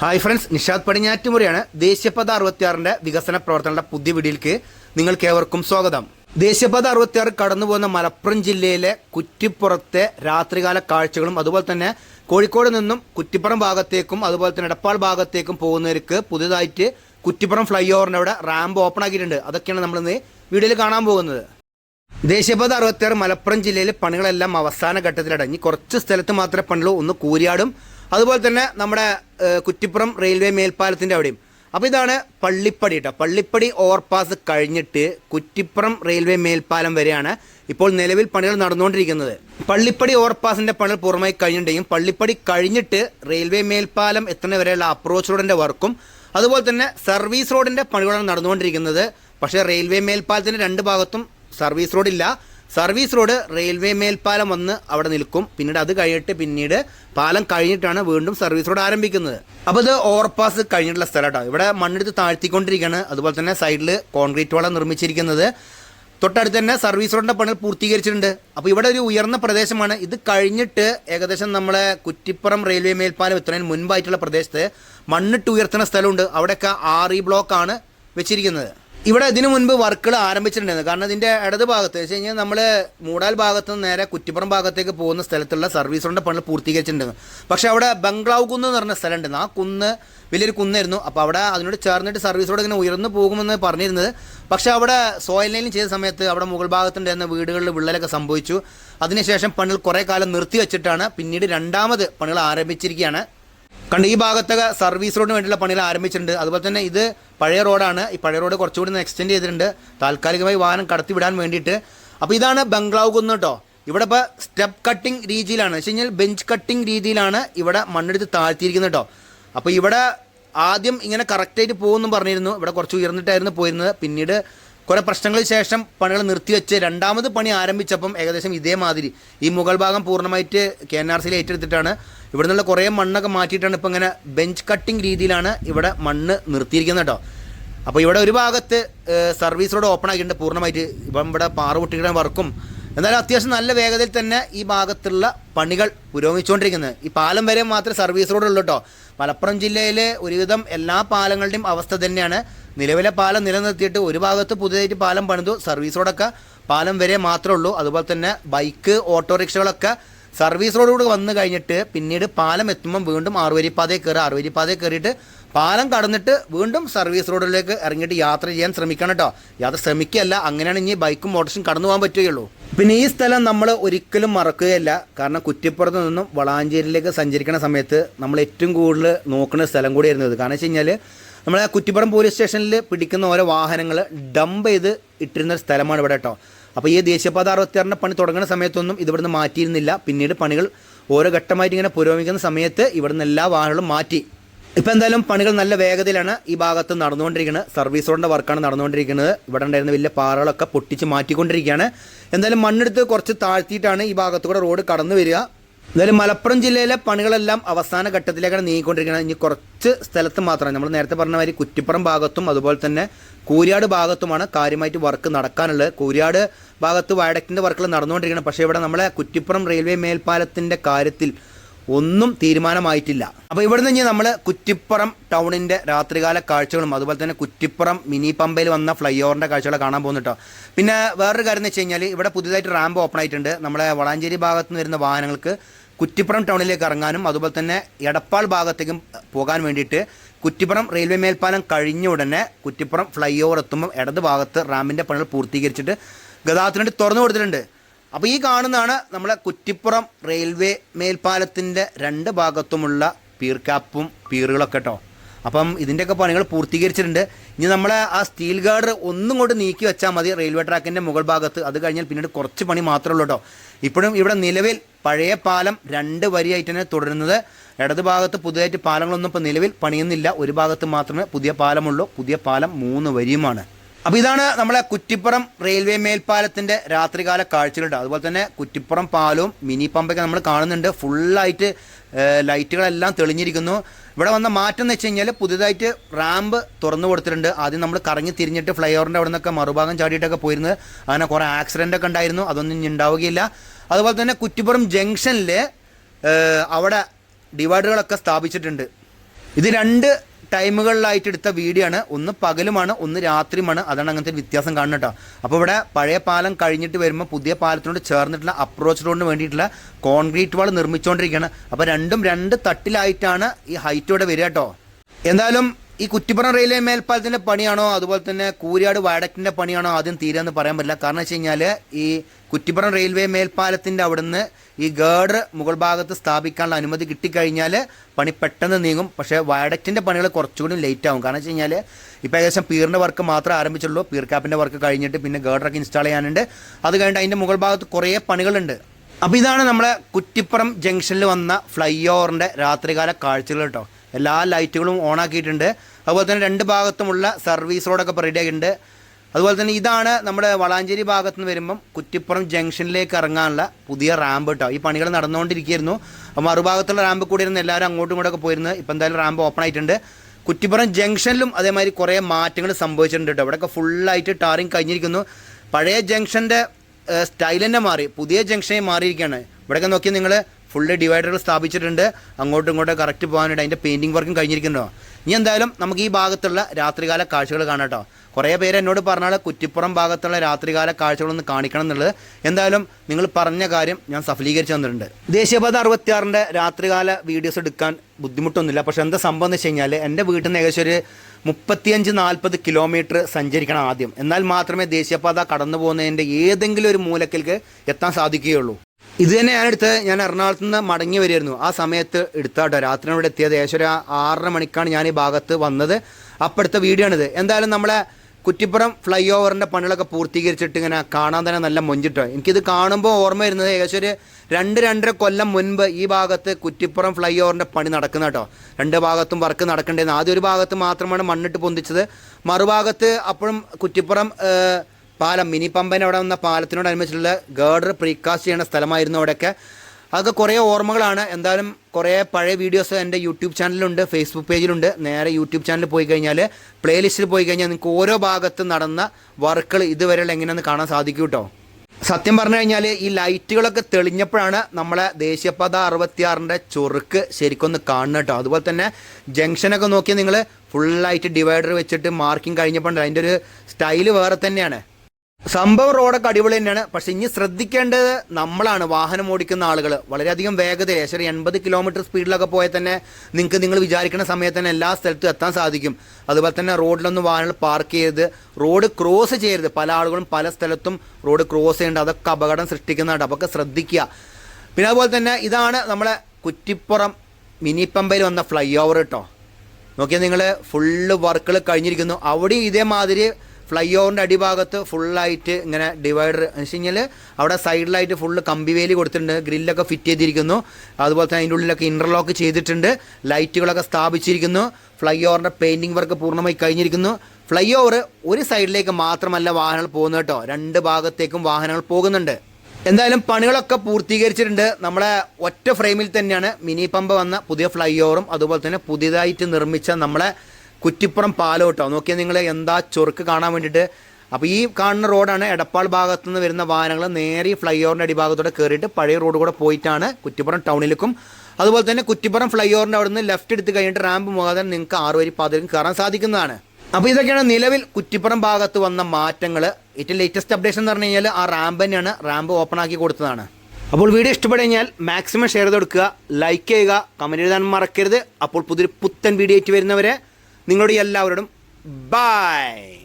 Hi friends Nishad പടിഞ്ഞാറ്റുമുറിയാണ് ദേശീയപാത അറുപത്തിയാറിന്റെ വികസന പ്രവർത്തനങ്ങളുടെ പുതിയ വീഡിയോയിലേക്ക് നിങ്ങൾക്ക് ഏവർക്കും സ്വാഗതം. ദേശീയപാത അറുപത്തിയാറ് കടന്നു പോകുന്ന മലപ്പുറം ജില്ലയിലെ കുറ്റിപ്പുറത്തെ രാത്രികാല കാഴ്ചകളും അതുപോലെ തന്നെ കോഴിക്കോട് നിന്നും കുറ്റിപ്പുറം ഭാഗത്തേക്കും അതുപോലെ തന്നെ എടപ്പാൾ ഭാഗത്തേക്കും പോകുന്നവർക്ക് പുതിയതായിട്ട് കുറ്റിപ്പുറം ഫ്ലൈ ഓവറിന് അവിടെ റാമ്പ് ഓപ്പൺ ആക്കിയിട്ടുണ്ട്. അതൊക്കെയാണ് നമ്മളിന്ന് വീഡിയോയിൽ കാണാൻ പോകുന്നത്. ദേശീയപാത അറുപത്തിയാറ് മലപ്പുറം ജില്ലയിലെ പണികളെല്ലാം അവസാന ഘട്ടത്തിലടങ്ങി. കുറച്ച് സ്ഥലത്ത് മാത്രമേ പണിയുള്ളൂ ഒന്ന് കൂരിയാടും അതുപോലെ തന്നെ നമ്മുടെ കുറ്റിപ്പുറം റെയിൽവേ മേൽപ്പാലത്തിന്റെ അവിടെയും. അപ്പോൾ ഇതാണ് പള്ളിപ്പടി കേട്ടോ പള്ളിപ്പടി ഓവർപാസ് കഴിഞ്ഞിട്ട് കുറ്റിപ്പുറം റെയിൽവേ മേൽപ്പാലം വരെയാണ് ഇപ്പോൾ നിലവിൽ പണികൾ നടന്നുകൊണ്ടിരിക്കുന്നത്. പള്ളിപ്പടി ഓവർപാസിന്റെ പണികൾ പൂർണമായി കഴിഞ്ഞിട്ടുണ്ടെങ്കിൽ പള്ളിപ്പടി കഴിഞ്ഞിട്ട് റെയിൽവേ മേൽപ്പാലം എത്തുന്ന വരെയുള്ള അപ്രോച്ച് റോഡിന്റെ വർക്കും അതുപോലെ തന്നെ സർവീസ് റോഡിന്റെ പണികളാണ് നടന്നുകൊണ്ടിരിക്കുന്നത്. പക്ഷേ റെയിൽവേ മേൽപ്പാലത്തിന്റെ രണ്ട് ഭാഗത്തും സർവീസ് റോഡില്ല. സർവീസ് റോഡ് റെയിൽവേ മേൽപ്പാലം വന്ന് അവിടെ നിൽക്കും. പിന്നീട് അത് കഴിഞ്ഞിട്ട് പിന്നീട് പാലം കഴിഞ്ഞിട്ടാണ് വീണ്ടും സർവീസ് റോഡ് ആരംഭിക്കുന്നത്. അപ്പോൾ ഇത് ഓവർപാസ് കഴിഞ്ഞിട്ടുള്ള സ്ഥലം കേട്ടോ ഇവിടെ മണ്ണെടുത്ത് താഴ്ത്തിക്കൊണ്ടിരിക്കുകയാണ്. അതുപോലെ തന്നെ സൈഡിൽ കോൺക്രീറ്റ് വളം നിർമ്മിച്ചിരിക്കുന്നത്. തൊട്ടടുത്ത് തന്നെ സർവീസ് റോഡിന്റെ പണികൾ പൂർത്തീകരിച്ചിട്ടുണ്ട്. അപ്പോൾ ഇവിടെ ഒരു ഉയർന്ന പ്രദേശമാണ്. ഇത് കഴിഞ്ഞിട്ട് ഏകദേശം നമ്മളെ കുറ്റിപ്പുറം റെയിൽവേ മേൽപ്പാലം എത്തുന്നതിന് മുൻപായിട്ടുള്ള പ്രദേശത്ത് മണ്ണിട്ട് ഉയർത്തുന്ന സ്ഥലമുണ്ട്. അവിടെയൊക്കെ ആറി ബ്ലോക്കാണ് വെച്ചിരിക്കുന്നത്. ഇവിടെ ഇതിനു മുൻപ് വർക്കുകൾ ആരംഭിച്ചിട്ടുണ്ടായിരുന്നു. കാരണം ഇതിന്റെ ഇടത് ഭാഗത്ത് വെച്ച് കഴിഞ്ഞാൽ നമ്മൾ മൂടാൽ ഭാഗത്ത് നിന്ന് നേരെ കുറ്റിപ്പുറം ഭാഗത്തേക്ക് പോകുന്ന സ്ഥലത്തുള്ള സർവീസ് റോഡിന്റെ പണികൾ പൂർത്തീകരിച്ചിട്ടുണ്ട് പക്ഷേ അവിടെ ബംഗ്ലാവ് കുന്ന് എന്ന് പറഞ്ഞ സ്ഥലം ഉണ്ടെന്ന് ആ കുന്ന് വലിയൊരു കുന്നായിരുന്നു. അപ്പോൾ അവിടെ അതിനോട് ചേർന്നിട്ട് സർവീസ് റോഡ് ഇങ്ങനെ ഉയർന്നു പോകുമെന്ന് പറഞ്ഞിരുന്നത്. പക്ഷേ അവിടെ സോയിൽ ലൈനിങ് ചെയ്ത സമയത്ത് അവിടെ മുകൾ ഭാഗത്തുണ്ടായിരുന്ന വീടുകളിൽ വിള്ളലൊക്കെ സംഭവിച്ചു. അതിനുശേഷം പണികൾ കുറേ കാലം നിർത്തി വെച്ചിട്ടാണ് പിന്നീട് രണ്ടാമത് പണികൾ ആരംഭിച്ചിരിക്കുകയാണ്. കണ്ട് ഈ ഭാഗത്തൊക്കെ സർവീസ് റോഡിന് വേണ്ടിയുള്ള പണികൾ ആരംഭിച്ചിട്ടുണ്ട്. അതുപോലെ തന്നെ ഇത് പഴയ റോഡാണ്. ഈ പഴയ റോഡ് കുറച്ചുകൂടി ഒന്ന് എക്സ്റ്റെൻഡ് ചെയ്തിട്ടുണ്ട്. താൽക്കാലികമായി വാഹനം കടത്തിവിടാൻ വേണ്ടിയിട്ട്. അപ്പോൾ ഇതാണ് ബംഗ്ലാവ് കുന്ന് കേട്ടോ ഇവിടെ ഇപ്പോൾ സ്റ്റെപ്പ് കട്ടിംഗ് രീതിയിലാണ്. വെച്ച് കഴിഞ്ഞാൽ ബെഞ്ച് കട്ടിംഗ് രീതിയിലാണ് ഇവിടെ മണ്ണെടുത്ത് താഴ്ത്തിയിരിക്കുന്നത് കേട്ടോ അപ്പോൾ ഇവിടെ ആദ്യം ഇങ്ങനെ കറക്റ്റായിട്ട് പോകുമെന്നും പറഞ്ഞിരുന്നു. ഇവിടെ കുറച്ച് ഉയർന്നിട്ടായിരുന്നു പോയിരുന്നത്. പിന്നീട് കുറേ പ്രശ്നങ്ങൾക്ക് ശേഷം പണികൾ നിർത്തിവെച്ച് രണ്ടാമത് പണി ആരംഭിച്ചപ്പം ഏകദേശം ഇതേമാതിരി. ഈ മുകൾ ഭാഗം പൂർണമായിട്ട് കെ എൻ ആർ സിയിൽ ഏറ്റെടുത്തിട്ടാണ്. ഇവിടെ നിന്നുള്ള കുറേ മണ്ണൊക്കെ മാറ്റിയിട്ടാണ് ഇപ്പോൾ ഇങ്ങനെ ബെഞ്ച് കട്ടിംഗ് രീതിയിലാണ് ഇവിടെ മണ്ണ് നിർത്തിയിരിക്കുന്നത് കേട്ടോ. അപ്പോൾ ഇവിടെ ഒരു ഭാഗത്ത് സർവീസ് റോഡ് ഓപ്പൺ ആക്കിയിട്ടുണ്ട് പൂർണമായിട്ട്. ഇപ്പം ഇവിടെ പാറ പൊട്ടിക്കുന്ന വർക്കും. എന്നാലും അത്യാവശ്യം നല്ല വേഗതയിൽ തന്നെ ഈ ഭാഗത്തുള്ള പണികൾ പുരോഗമിച്ചുകൊണ്ടിരിക്കുന്നത്. ഈ പാലം വരെ മാത്രമേ സർവീസ് റോഡ് ഉള്ളൂ കേട്ടോ. മലപ്പുറം ജില്ലയിലെ ഒരുവിധം എല്ലാ പാലങ്ങളുടെയും അവസ്ഥ തന്നെയാണ്. നിലവിലെ പാലം നിലനിർത്തിയിട്ട് ഒരു ഭാഗത്ത് പുതിയതായിട്ട് പാലം പണിതു സർവീസ് റോഡൊക്കെ പാലം വരെ മാത്രമേ ഉള്ളൂ. അതുപോലെ തന്നെ ബൈക്ക് ഓട്ടോറിക്ഷകളൊക്കെ സർവീസ് റോഡിലൂടെ വന്നു കഴിഞ്ഞിട്ട് പിന്നീട് പാലം എത്തുമ്പം വീണ്ടും ആറുവരിപ്പാതയിൽ കയറുക. ആറുവരിപ്പാതയിൽ കയറിയിട്ട് പാലം കടന്നിട്ട് വീണ്ടും സർവീസ് റോഡിലേക്ക് ഇറങ്ങിയിട്ട് യാത്ര ചെയ്യാൻ ശ്രമിക്കണം കേട്ടോ യാത്ര ശ്രമിക്കുകയല്ല അങ്ങനെയാണ് ഇനി ബൈക്കും മോട്ടോർസും കടന്നു പോകാൻ പറ്റുകയുള്ളൂ. പിന്നെ ഈ സ്ഥലം നമ്മൾ ഒരിക്കലും മറക്കുകയല്ല. കാരണം കുറ്റിപ്പുറത്ത് നിന്നും വളാഞ്ചേരിയിലേക്ക് സഞ്ചരിക്കുന്ന സമയത്ത് നമ്മൾ ഏറ്റവും കൂടുതൽ നോക്കുന്ന സ്ഥലം കൂടിയായിരുന്നു ഇത്. കാരണം വെച്ച് കഴിഞ്ഞാൽ നമ്മളെ കുറ്റിപ്പുറം പോലീസ് സ്റ്റേഷനിൽ പിടിക്കുന്ന ഓരോ വാഹനങ്ങൾ ഡംപ് ചെയ്ത് ഇട്ടിരുന്ന സ്ഥലമാണ് ഇവിടെ കേട്ടോ അപ്പോൾ ഈ ദേശീയപാത അറുപത്തിയാറിന്റെ പണി തുടങ്ങുന്ന സമയത്തൊന്നും ഇതിവിടുന്ന് മാറ്റിയിരുന്നില്ല. പിന്നീട് പണികൾ ഓരോ ഘട്ടമായിട്ട് ഇങ്ങനെ പുരോഗമിക്കുന്ന സമയത്ത് ഇവിടുന്ന് എല്ലാ വാഹനങ്ങളും മാറ്റി. ഇപ്പം എന്തായാലും പണികൾ നല്ല വേഗതയിലാണ് ഈ ഭാഗത്ത് നടന്നുകൊണ്ടിരിക്കുന്നത്. സർവീസ് റോഡിന്റെ വർക്കാണ് നടന്നുകൊണ്ടിരിക്കുന്നത്. ഇവിടെ ഉണ്ടായിരുന്ന വലിയ പാറകളൊക്കെ പൊട്ടിച്ച് മാറ്റിക്കൊണ്ടിരിക്കുകയാണ്. എന്തായാലും മണ്ണെടുത്ത് കുറച്ച് താഴ്ത്തിയിട്ടാണ് ഈ ഭാഗത്തുകൂടെ റോഡ് കടന്നു വരിക. എന്തായാലും മലപ്പുറം ജില്ലയിലെ പണികളെല്ലാം അവസാന ഘട്ടത്തിലേക്കാണ് നീങ്ങിക്കൊണ്ടിരിക്കുന്നത്. ഇനി കുറച്ച് സ്ഥലത്ത് മാത്രമാണ് നമ്മൾ നേരത്തെ പറഞ്ഞ മാതിരി കുറ്റിപ്പുറം ഭാഗത്തും അതുപോലെ തന്നെ കൂരിയാട് ഭാഗത്തുമാണ് കാര്യമായിട്ട് വർക്ക് നടക്കാനുള്ളത്. കൂരിയാട് ഭാഗത്ത് വയഡക്റ്റിന്റെ വർക്കുകൾ നടന്നുകൊണ്ടിരിക്കുന്നത് പക്ഷേ ഇവിടെ നമ്മളെ കുറ്റിപ്പുറം റെയിൽവേ മേൽപ്പാലത്തിന്റെ കാര്യത്തിൽ ഒന്നും തീരുമാനമായിട്ടില്ല. അപ്പോൾ ഇവിടുന്ന് ഇനി നമ്മൾ കുറ്റിപ്പുറം ടൗണിന്റെ രാത്രികാല കാഴ്ചകളും അതുപോലെ തന്നെ കുറ്റിപ്പുറം മിനി പമ്പയിൽ വന്ന ഫ്ലൈ ഓവറിന്റെ കാഴ്ചകൾ കാണാൻ പോകുന്നു പിന്നെ വേറൊരു കാര്യം എന്ന് വെച്ച് കഴിഞ്ഞാൽ ഇവിടെ പുതിയതായിട്ട് റാമ്പ് ഓപ്പൺ ആയിട്ടുണ്ട്. നമ്മളെ വളാഞ്ചേരി ഭാഗത്ത് നിന്ന് വരുന്ന വാഹനങ്ങൾക്ക് കുറ്റിപ്പുറം ടൗണിലേക്ക് ഇറങ്ങാനും അതുപോലെ തന്നെ എടപ്പാൾ ഭാഗത്തേക്കും പോകാൻ വേണ്ടിയിട്ട് കുറ്റിപ്പുറം റെയിൽവേ മേൽപ്പാലം കഴിഞ്ഞ ഉടനെ കുറ്റിപ്പുറം ഫ്ലൈ ഓവർ എത്തുമ്പോൾ ഇടത് ഭാഗത്ത് റാമ്പിന്റെ പണികൾ പൂർത്തീകരിച്ചിട്ട് ഗതാഗതത്തിന് തുറന്നു കൊടുത്തിട്ടുണ്ട്. അപ്പോൾ ഈ കാണുന്നതാണ് നമ്മളെ കുറ്റിപ്പുറം റെയിൽവേ മേൽപ്പാലത്തിന്റെ രണ്ട് ഭാഗത്തുമുള്ള പീർക്കാപ്പും പീറുകളൊക്കെ കേട്ടോ അപ്പം ഇതിന്റെയൊക്കെ പണികൾ പൂർത്തീകരിച്ചിട്ടുണ്ട്. ഇനി നമ്മളെ ആ സ്റ്റീൽ ഗാർഡ് ഒന്നും കൊണ്ട് നീക്കി വെച്ചാൽ മതി റെയിൽവേ ട്രാക്കിന്റെ മുകൾ ഭാഗത്ത്. അത് കഴിഞ്ഞാൽ പിന്നീട് കുറച്ച് പണി മാത്രമേ ഉള്ളൂ കേട്ടോ ഇപ്പോഴും ഇവിടെ നിലവിൽ പഴയ പാലം രണ്ട് വരിയായിട്ട് തന്നെ തുടരുന്നത്. ഇടത് ഭാഗത്ത് പുതിയതായിട്ട് പാലങ്ങളൊന്നും ഇപ്പോൾ നിലവിൽ പണിയുന്നില്ല. ഒരു ഭാഗത്ത് മാത്രമേ പുതിയ പാലമുള്ളൂ. പുതിയ പാലം മൂന്ന് വരിയുമാണ്. അപ്പോൾ ഇതാണ് നമ്മളെ കുറ്റിപ്പുറം റെയിൽവേ മേൽപ്പാലത്തിന്റെ രാത്രികാല കാഴ്ചകളുണ്ട്. അതുപോലെ തന്നെ കുറ്റിപ്പുറം പാലവും മിനി പമ്പൊക്കെ നമ്മൾ കാണുന്നുണ്ട്. ഫുള്ളായിട്ട് ലൈറ്റുകളെല്ലാം തെളിഞ്ഞിരിക്കുന്നു. ഇവിടെ വന്ന മാറ്റം എന്ന് വെച്ച് കഴിഞ്ഞാൽ പുതിയതായിട്ട് റാമ്പ് തുറന്നു കൊടുത്തിട്ടുണ്ട്. ആദ്യം നമ്മൾ കറങ്ങി തിരിഞ്ഞിട്ട് ഫ്ലൈ ഓവറിന്റെ അവിടെ നിന്നൊക്കെ മറുഭാഗം ചാടിയിട്ടൊക്കെ പോയിരുന്നത്. അങ്ങനെ കുറേ ആക്സിഡന്റ് ഒക്കെ ഉണ്ടായിരുന്നു. അതൊന്നും ഇനി ഉണ്ടാവുകയില്ല. അതുപോലെ തന്നെ കുറ്റിപ്പുറം ജംഗ്ഷനിൽ അവിടെ ഡിവൈഡറുകളൊക്കെ സ്ഥാപിച്ചിട്ടുണ്ട്. ഇത് രണ്ട് ടൈമുകളിലായിട്ട് എടുത്ത വീഡിയോ ആണ് ഒന്ന് പകലുമാണ് ഒന്ന് രാത്രിയുമാണ്. അതാണ് അങ്ങനത്തെ വ്യത്യാസം കാണുന്നത് കേട്ടോ. അപ്പോൾ ഇവിടെ പഴയ പാലം കഴിഞ്ഞിട്ട് വരുമ്പോൾ പുതിയ പാലത്തിനോട് ചേർന്നിട്ടുള്ള അപ്രോച്ച് റോഡിന് വേണ്ടിയിട്ടുള്ള കോൺക്രീറ്റ് വാൾ നിർമ്മിച്ചുകൊണ്ടിരിക്കുകയാണ് അപ്പോൾ രണ്ടും രണ്ട് തട്ടിലായിട്ടാണ് ഈ ഹൈറ്റോടെ വരിക കേട്ടോ. എന്തായാലും ഈ കുറ്റിപ്പുറം റെയിൽവേ മേൽപ്പാലത്തിന്റെ പണിയാണോ അതുപോലെ തന്നെ കൂരിയാട് വയഡക്റ്റിന്റെ പണിയാണോ ആദ്യം തീരാന്ന് പറയാൻ പറ്റില്ല. കാരണം വെച്ച് കഴിഞ്ഞാൽ ഈ കുറ്റിപ്പുറം റെയിൽവേ മേൽപ്പാലത്തിന്റെ അവിടുന്ന് ഈ ഗേർഡർ മുകൾ ഭാഗത്ത് സ്ഥാപിക്കാനുള്ള അനുമതി കിട്ടിക്കഴിഞ്ഞാൽ പണി പെട്ടെന്ന് നീങ്ങും. പക്ഷേ വയഡക്റ്റിന്റെ പണികൾ കുറച്ചുകൂടി ലേറ്റ് ആവും. കാരണം വെച്ച് കഴിഞ്ഞാൽ ഇപ്പോൾ ഏകദേശം പീറിന്റെ വർക്ക് മാത്രമേ ആരംഭിച്ചുള്ളൂ. പീർ ക്യാപ്പിന്റെ വർക്ക് കഴിഞ്ഞിട്ട് പിന്നെ ഗേഡറൊക്കെ ഇൻസ്റ്റാൾ ചെയ്യാനുണ്ട്. അത് കഴിഞ്ഞിട്ട് അതിന്റെ മുകൾ ഭാഗത്ത് കുറേ പണികളുണ്ട്. അപ്പോൾ ഇതാണ് നമ്മളെ കുറ്റിപ്പുറം ജംഗ്ഷനിൽ വന്ന ഫ്ലൈ ഓവറിന്റെ രാത്രികാല കാഴ്ചകൾ കേട്ടോ. എല്ലാ ലൈറ്റുകളും ഓൺ ആക്കിയിട്ടുണ്ട് അതുപോലെ തന്നെ രണ്ട് ഭാഗത്തുമുള്ള സർവീസ് റോഡൊക്കെ ഇപ്പോൾ റെഡി ആക്കിയിട്ടുണ്ട് അതുപോലെ തന്നെ ഇതാണ് നമ്മുടെ വളാഞ്ചേരി ഭാഗത്ത് നിന്ന് വരുമ്പം കുറ്റിപ്പുറം ജംഗ്ഷനിലേക്ക് ഇറങ്ങാനുള്ള പുതിയ റാമ്പ് കേട്ടോ. ഈ പണികൾ നടന്നുകൊണ്ടിരിക്കുകയായിരുന്നു. അപ്പോൾ മറുഭാഗത്തുള്ള റാമ്പ് കൂടി ഇരുന്ന് എല്ലാവരും അങ്ങോട്ടും ഇങ്ങോട്ടൊക്കെ പോയിരുന്നു ഇപ്പം എന്തായാലും റാമ്പ് ഓപ്പൺ ആയിട്ടുണ്ട്. കുറ്റിപ്പുറം ജംഗ്ഷനിലും അതേമാതിരി കുറേ മാറ്റങ്ങൾ സംഭവിച്ചിട്ടുണ്ട് കേട്ടോ. ഇവിടെയൊക്കെ ഫുള്ളായിട്ട് ടാറിങ് കഴിഞ്ഞിരിക്കുന്നു. പഴയ ജംഗ്ഷന്റെ സ്റ്റൈൽ തന്നെ മാറി. പുതിയ ജംഗ്ഷനെ മാറിയിരിക്കുകയാണ്. ഇവിടെയൊക്കെ നോക്കി നിങ്ങൾ ഫുള്ള് ഡിവൈഡറുകൾ സ്ഥാപിച്ചിട്ടുണ്ട്. അങ്ങോട്ടും ഇങ്ങോട്ടും കറക്റ്റ് പോകാനായിട്ട് അതിന്റെ പെയിന്റിങ് വർക്കും കഴിഞ്ഞിരിക്കുന്നുണ്ടോ ഇനി എന്തായാലും നമുക്ക് ഈ ഭാഗത്തുള്ള രാത്രികാല കാഴ്ചകൾ കാണാം കേട്ടോ. കുറേ പേര് എന്നോട് പറഞ്ഞാൽ കുറ്റിപ്പുറം ഭാഗത്തുള്ള രാത്രികാല കാഴ്ചകളൊന്ന് കാണിക്കണം എന്നുള്ളത്. എന്തായാലും നിങ്ങൾ പറഞ്ഞ കാര്യം ഞാൻ സഫലീകരിച്ച് തന്നിട്ടുണ്ട്. ദേശീയപാത അറുപത്തിയാറിന്റെ രാത്രികാല വീഡിയോസ് എടുക്കാൻ ബുദ്ധിമുട്ടൊന്നുമില്ല. പക്ഷേ എന്താ സംഭവം എന്ന് വെച്ച് കഴിഞ്ഞാൽ എന്റെ വീട്ടിൽ നിന്ന് ഏകദേശം ഒരു മുപ്പത്തിയഞ്ച് നാൽപ്പത് കിലോമീറ്റർ സഞ്ചരിക്കണം ആദ്യം. എന്നാൽ മാത്രമേ ദേശീയപാത കടന്നു പോകുന്നതിന്റെ ഏതെങ്കിലും ഒരു മൂലക്കൽക്ക് എത്താൻ സാധിക്കുകയുള്ളൂ. ഇത് തന്നെ ഞാൻ എടുത്ത് ഞാൻ എറണാകുളത്ത് നിന്ന് മടങ്ങി വരികയായിരുന്നു. ആ സമയത്ത് എടുത്താട്ടോ. രാത്രി ഇവിടെ എത്തിയത് ഏകദേശം ഒരു ആറര മണിക്കാണ് ഞാൻ ഈ ഭാഗത്ത് വന്നത്. അപ്പോഴത്തെ വീഡിയോ ആണിത് എന്തായാലും നമ്മളെ കുറ്റിപ്പുറം ഫ്ലൈ ഓവറിന്റെ പണികളൊക്കെ പൂർത്തീകരിച്ചിട്ട് ഇങ്ങനെ കാണാൻ തന്നെ നല്ല മൊഞ്ചിട്ടോ. എനിക്കിത് കാണുമ്പോൾ ഓർമ്മ വരുന്നത് ഏകദേശം ഒരു രണ്ട് രണ്ടര കൊല്ലം മുൻപ് ഈ ഭാഗത്ത് കുറ്റിപ്പുറം ഫ്ലൈ ഓവറിന്റെ പണി നടക്കുന്ന കേട്ടോ. രണ്ട് ഭാഗത്തും വർക്ക് നടക്കേണ്ടതെന്ന് ആദ്യം ഒരു ഭാഗത്ത് മാത്രമാണ് മണ്ണിട്ട് പൊന്തിച്ചത്. മറുഭാഗത്ത് അപ്പോഴും കുറ്റിപ്പുറം പാലം മിനി പമ്പന് അവിടെ വന്ന പാലത്തിനോടനുബന്ധിച്ചുള്ള ഗേർഡർ പ്രീകാസ്റ്റ് ചെയ്യുന്ന സ്ഥലമായിരുന്നു അവിടെയൊക്കെ. അതൊക്കെ കുറേ ഓർമ്മകളാണ്. എന്തായാലും കുറേ പഴയ വീഡിയോസ് എന്റെ യൂട്യൂബ് ചാനലിലുണ്ട് ഫേസ്ബുക്ക് പേജിലുണ്ട്. നേരെ യൂട്യൂബ് ചാനലിൽ പോയി കഴിഞ്ഞാൽ പ്ലേലിസ്റ്റിൽ പോയി കഴിഞ്ഞാൽ നിങ്ങൾക്ക് ഓരോ ഭാഗത്ത് നടന്ന വർക്കുകൾ ഇതുവരെയുള്ള എങ്ങനെയെന്ന് കാണാൻ സാധിക്കും കേട്ടോ. സത്യം പറഞ്ഞു കഴിഞ്ഞാൽ ഈ ലൈറ്റുകളൊക്കെ തെളിഞ്ഞപ്പോഴാണ് നമ്മളെ ദേശീയപാത അറുപത്തിയാറിന്റെ ചൊറുക്ക് ശരിക്കൊന്ന് കാണുന്നത് കേട്ടോ. അതുപോലെ തന്നെ ജംഗ്ഷനൊക്കെ നോക്കിയാൽ നിങ്ങൾ ഫുള്ളായിട്ട് ഡിവൈഡർ വെച്ചിട്ട് മാർക്കിംഗ് കഴിഞ്ഞപ്പോൾ അതിന്റെ ഒരു സ്റ്റൈൽ വേറെ തന്നെയാണ്. സംഭവം റോഡൊക്കെ അടിപൊളി തന്നെയാണ്. പക്ഷെ ഇനി ശ്രദ്ധിക്കേണ്ടത് നമ്മളാണ്. വാഹനം ഓടിക്കുന്ന ആളുകൾ വളരെയധികം വേഗത ഏകദേശം എൺപത് കിലോമീറ്റർ സ്പീഡിലൊക്കെ പോയാൽ തന്നെ നിങ്ങൾക്ക് നിങ്ങൾ വിചാരിക്കുന്ന സമയത്ത് തന്നെ എല്ലാ സ്ഥലത്തും എത്താൻ സാധിക്കും. അതുപോലെ തന്നെ റോഡിലൊന്നും വാഹനങ്ങൾ പാർക്ക് ചെയ്ത് റോഡ് ക്രോസ് ചെയ്യരുത്. പല ആളുകളും പല സ്ഥലത്തും റോഡ് ക്രോസ് ചെയ്യേണ്ട അതൊക്കെ അപകടം സൃഷ്ടിക്കുന്നതാണ്. ഒക്കെ ശ്രദ്ധിക്കുക. പിന്നെ അതുപോലെ തന്നെ ഇതാണ് നമ്മളെ കുറ്റിപ്പുറം മിനി പമ്പയിൽ വന്ന ഫ്ലൈ ഓവർ കേട്ടോ നോക്കിയാൽ നിങ്ങൾ ഫുള്ള് വർക്കുകൾ കഴിഞ്ഞിരിക്കുന്നു. അവിടെയും ഇതേമാതിരി ഫ്ലൈ ഓവറിന്റെ അടിഭാഗത്ത് ഫുള്ളായിട്ട് ഇങ്ങനെ ഡിവൈഡർ എന്ന് വെച്ച് കഴിഞ്ഞാൽ അവിടെ സൈഡിലായിട്ട് ഫുള്ള് കമ്പി വേലി കൊടുത്തിട്ടുണ്ട്. ഗ്രില്ലൊക്കെ ഫിറ്റ് ചെയ്തിരിക്കുന്നു. അതുപോലെ തന്നെ അതിന്റെ ഉള്ളിലൊക്കെ ഇന്റർലോക്ക് ചെയ്തിട്ടുണ്ട്. ലൈറ്റുകളൊക്കെ സ്ഥാപിച്ചിരിക്കുന്നു. ഫ്ലൈ ഓവറിന്റെ പെയിന്റിങ് വർക്ക് പൂർണമായി കഴിഞ്ഞിരിക്കുന്നു. ഫ്ലൈ ഓവർ ഒരു സൈഡിലേക്ക് മാത്രമല്ല വാഹനങ്ങൾ പോകുന്നത് കേട്ടോ. രണ്ട് ഭാഗത്തേക്കും വാഹനങ്ങൾ പോകുന്നുണ്ട്. എന്തായാലും പണികളൊക്കെ പൂർത്തീകരിച്ചിട്ടുണ്ട്. നമ്മളെ ഒറ്റ ഫ്രെയിമിൽ തന്നെയാണ് മിനി പമ്പ് വന്ന പുതിയ ഫ്ലൈ ഓവറും അതുപോലെ തന്നെ പുതിയതായിട്ട് നിർമ്മിച്ച നമ്മളെ കുറ്റിപ്പുറം പാലോട്ടോ. നോക്കിയാൽ നിങ്ങൾ എന്താ ചൊറുക്ക് കാണാൻ വേണ്ടിയിട്ട്. അപ്പോൾ ഈ കാണുന്ന റോഡാണ് എടപ്പാൾ ഭാഗത്തു നിന്ന് വരുന്ന വാഹനങ്ങൾ. നേരെ ഫ്ലൈ ഓവറിന്റെ അടിഭാഗത്തോടെ കയറിയിട്ട് പഴയ റോഡ് കൂടെ പോയിട്ടാണ് കുറ്റിപ്പുറം ടൗണിലേക്കും. അതുപോലെ തന്നെ കുറ്റിപ്പുറം ഫ്ലൈ ഓവറിന്റെ അവിടെ നിന്ന് ലെഫ്റ്റ് എടുത്ത് കഴിഞ്ഞിട്ട് റാമ്പ് മുഖാന്തരം നിങ്ങൾക്ക് ആറ് വരി പാതയിലും കയറാൻ സാധിക്കുന്നതാണ്. അപ്പോൾ ഇതൊക്കെയാണ് നിലവിൽ കുറ്റിപ്പുറം ഭാഗത്ത് വന്ന മാറ്റങ്ങൾ ഏറ്റവും ലേറ്റസ്റ്റ് അപ്ഡേഷൻ എന്ന് പറഞ്ഞു കഴിഞ്ഞാൽ ആ റാമ്പ് തന്നെയാണ് റാമ്പ് ഓപ്പൺ ആക്കി കൊടുത്തതാണ്. അപ്പോൾ വീഡിയോ ഇഷ്ടപ്പെട്ടു കഴിഞ്ഞാൽ മാക്സിമം ഷെയർ ചെയ്ത് കൊടുക്കുക. ലൈക്ക് ചെയ്യുക. കമന്റ് എഴുതാൻ മറക്കരുത്. അപ്പോൾ പുതിയൊരു പുത്തൻ വീഡിയോ ആയിട്ട് വരുന്നവരെ നിങ്ങളോട് എല്ലാവരോടും ബൈ.